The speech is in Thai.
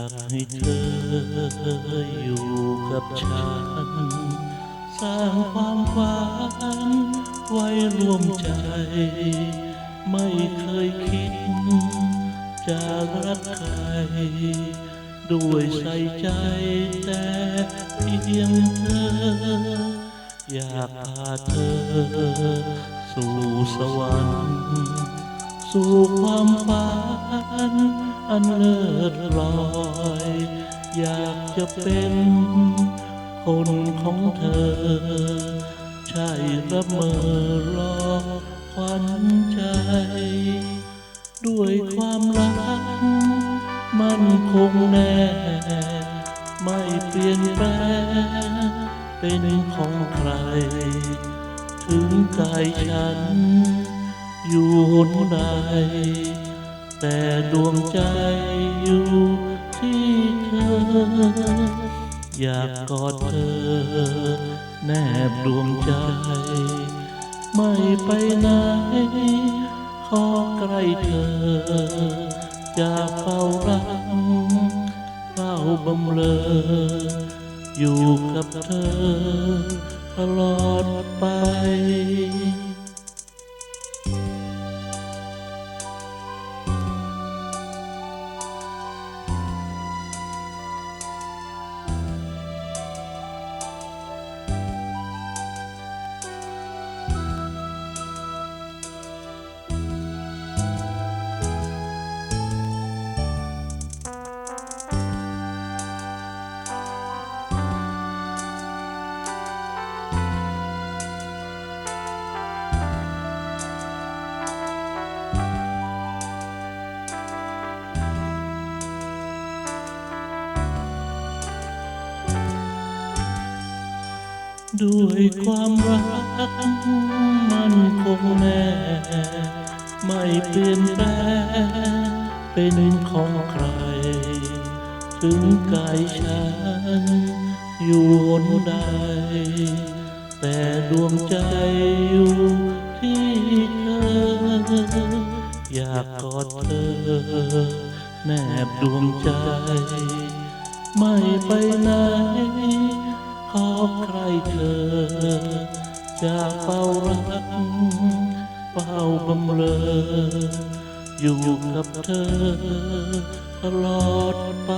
ากให้เธออยู่กับฉัน สร้างความฝันไว้รวมใจ ไม่เคยคิดจะรักใคร ด้วยใส่ใจแต่เพียงเธอ อยากพาเธอสู่สวรรค์ สู่ความฝันอันเลิศลอย อยากจะเป็นคนของเธอ ใช่ระเมอรอควันใจ ด้วยความรัก มันคงแน่ ไม่เปลี่ยนแปลงเป็นของใคร ถึงกายฉัน อยู่หนใดแต่ดวงใจอยู่ที่เธอ อยากกอดเธอ แนบดวงใจ ไม่ไปไหน ขอใกล้เธอ จะเฝ้ารักเฝ้าบำเรออยู่กับเธอ ด้วยความรักมันคงแน่ไม่เปลี่ยนแปลงเป็นของใคร ถึงกายฉันอยู่หนใด แต่ดวงใจอยู่ที่เธอ อยากกอดเธอ แนบดวงใจ ไม่ไปไหน ใครเธอ จะเฝ้ารักเฝ้าบำเรอ อยู่กับเธอตลอดไป